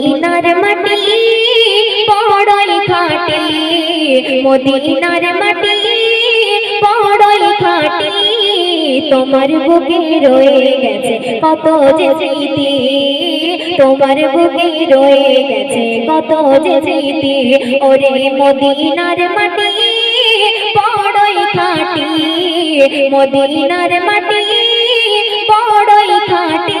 মদিনার মাটি বড়ই খাটি মদিনার মাটি বড়ই খাটি তোমার বুকে রয়ে গেছে কত যে স্মৃতি। তোমার বুকে রয়ে গেছে কত যে স্মৃতি। ওরে মদিনার মাটি বড়ই খাটি মদিনার মাটি বড়ই খাটি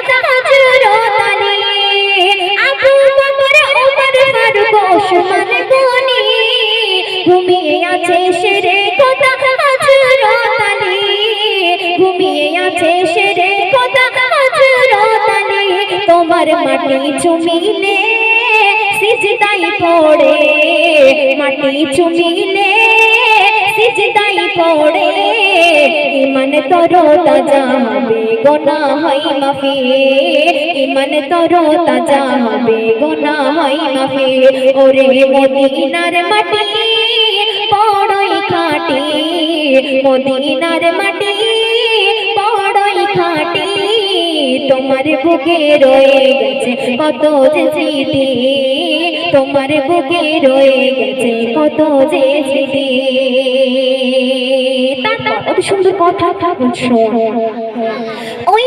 আছে সেরে খোদা হযরত তোমার মাটি চুমিলে সিজদাই পড়ে। মাটি চুমিলে সিজদাই পড়ে। ইমান তরো তাজা গোনা হয় মাফি। ইমান তরো তাজা গোনা হয় মাফি। ওরে মদিনার মাটি, বড়ই খাটি। মদিনার মাটি খাটি তোমার বুকে রয়ে গেছে, কত যে স্মৃতি। তোমার বুকে রয়ে গেছে, কত যে স্মৃতি। সুন্দর কথা বলছো। ওই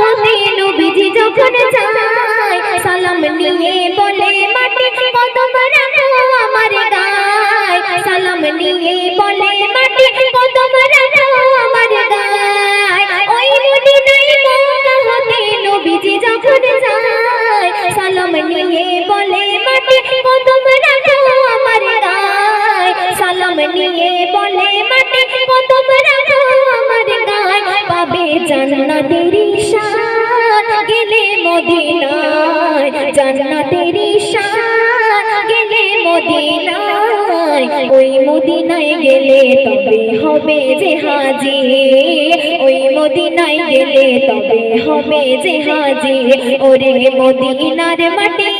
হতে নবীজি যখন যায়, সালাম নিয়ে বলে, মাটি জান্নাতের ওই মদিনায় গেলে তবে হবে যে হাজি ওই মদিনায় গেলে তবে হবে যে হাজি ওরে মদিনার মাটি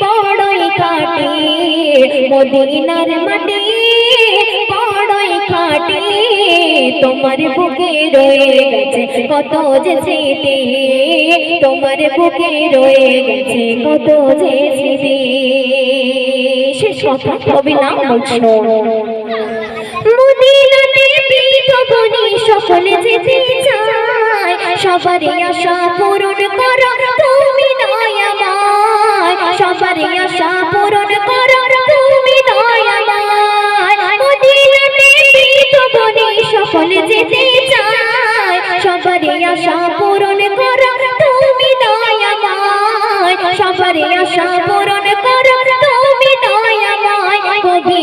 বড়ই খাটি, মদিনার মাটি খাটি তোমার বুকে রয়ে গেছে। কত যে স্মৃতি, তোমার বুকে রয়ে গেছে। কত যে স্মৃতি শেষ কথা কবি নাম বলছো? সকলে যেতে চায়। সবারই আশা পূরণ করো। সবারই আশা পূরণ করো, তুমি দয়াময় কবি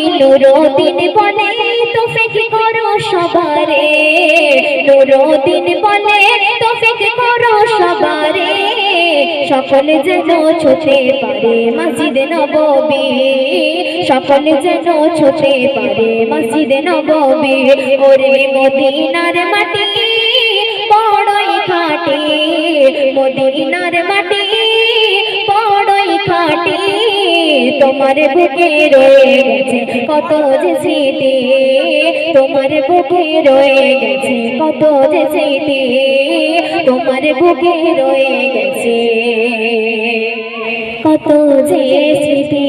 বলে, তোফিক করো করো সবারে। সকলে যেন পারে মসজিদ নববী সকলে যেন ছুটে পারে মসজিদ নববী ওরে মদিনার মাটি বড়ই খাটি মদিনার মাটি খাটি তোমার বুকে রয়ে গেছে, কত যে স্মৃতি। তোমার বুকে রয়ে গেছে, কত যে স্মৃতি। তোমার বুকে রয়ে গেছে, কত যে স্মৃতি।